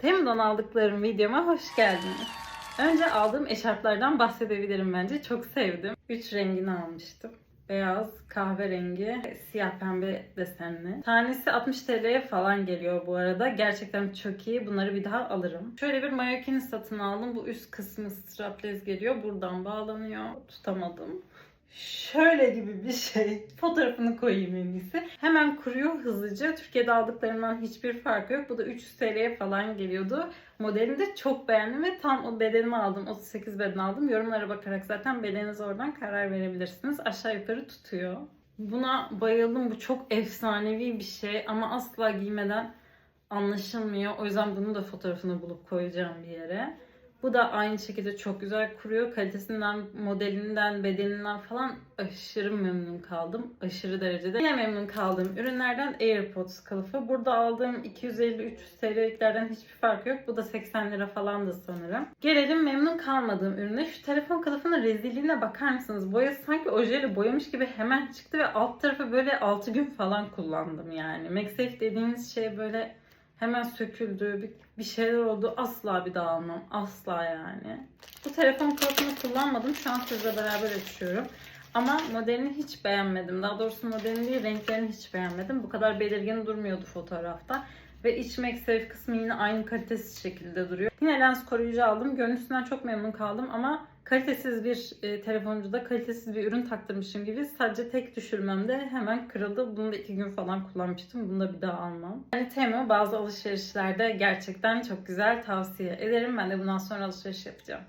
Temu'dan aldıklarım videoma hoş geldiniz. Önce aldığım eşarplardan bahsedebilirim bence. Çok sevdim. Üç rengini almıştım. Beyaz, kahverengi, siyah pembe desenli. Tanesi 60 TL'ye falan geliyor bu arada. Gerçekten çok iyi. Bunları bir daha alırım. Şöyle bir mayokini satın aldım. Bu üst kısmı strapless geliyor. Buradan bağlanıyor. Tutamadım. Şöyle gibi bir şey. Fotoğrafını koyayım en iyisi. Hemen kuruyor hızlıca. Türkiye'de aldıklarımdan hiçbir farkı yok. Bu da 300 TL'ye falan geliyordu. Modelini de çok beğendim ve tam o bedenimi aldım. 38 beden aldım. Yorumlara bakarak zaten bedeninize oradan karar verebilirsiniz. Aşağı yukarı tutuyor. Buna bayıldım. Bu çok efsanevi bir şey ama asla giymeden anlaşılmıyor. O yüzden bunu da fotoğrafını bulup koyacağım bir yere. Bu da aynı şekilde çok güzel kuruyor. Kalitesinden, modelinden, bedeninden falan aşırı memnun kaldım. Aşırı derecede. Yine memnun kaldığım ürünlerden AirPods kılıfı. Burada aldığım 250-300 TL'liklerden hiçbir farkı yok. Bu da 80 lira falan da sanırım. Gelelim memnun kalmadığım ürüne. Şu telefon kılıfının rezilliğine bakar mısınız? Boyası sanki ojeyle boyamış gibi hemen çıktı ve alt tarafı böyle 6 gün falan kullandım yani. MagSafe dediğiniz şey böyle hemen söküldü, bir, bir şeyler oldu. Asla bir daha almam. Asla yani. Bu telefon kılıfını kullanmadım. Şu an sizle beraber açıyorum. Ama modelini hiç beğenmedim. Daha doğrusu modelini değil, renklerini hiç beğenmedim. Bu kadar belirgin durmuyordu fotoğrafta. Ve iç MagSafe kısmı yine aynı kalitesiz şekilde duruyor. Yine lens koruyucu aldım. Görüntüsünden çok memnun kaldım ama kalitesiz bir e, telefoncuda kalitesiz bir ürün taktırmışım gibi sadece tek düşürmemde hemen kırıldı. Bunu da iki gün falan kullanmıştım. Bunu da bir daha almam. Yani Temu bazı alışverişlerde gerçekten çok güzel tavsiye ederim. Ben de bundan sonra alışveriş yapacağım.